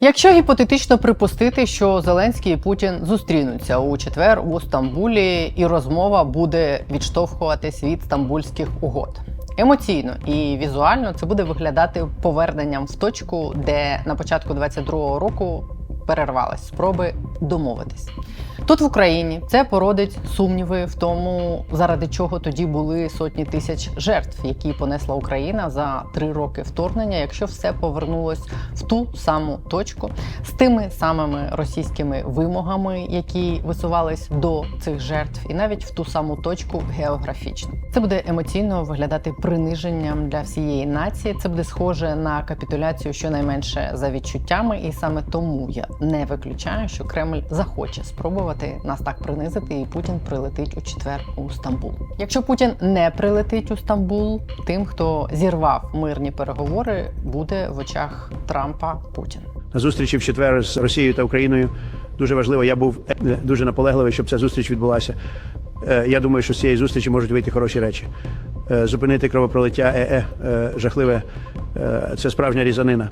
Якщо гіпотетично припустити, що Зеленський і Путін зустрінуться у четвер у Стамбулі, і розмова буде відштовхуватись від стамбульських угод. Емоційно і візуально це буде виглядати поверненням в точку, де на початку 22-го року перервались спроби домовитись. Тут в Україні це породить сумніви в тому, заради чого тоді були сотні тисяч жертв, які понесла Україна за три роки вторгнення, якщо все повернулось в ту саму точку з тими самими російськими вимогами, які висувались до цих жертв, і навіть в ту саму точку географічно. Це буде емоційно виглядати приниженням для всієї нації. Це буде схоже на капітуляцію, щонайменше за відчуттями, і саме тому я не виключаю, що Кремль захоче спробувати нас так принизити, і Путін прилетить у четвер у Стамбул. Якщо Путін не прилетить у Стамбул, тим, хто зірвав мирні переговори, буде в очах Трампа Путін. на зустрічі в четвер з Росією та Україною. Дуже важливо. Я був е, дуже наполегливий, щоб ця зустріч відбулася. Е, Я думаю, що з цієї зустрічі можуть вийти хороші речі. Е, Зупинити кровопролиття ЕЕ е, жахливе. е, Це справжня різанина.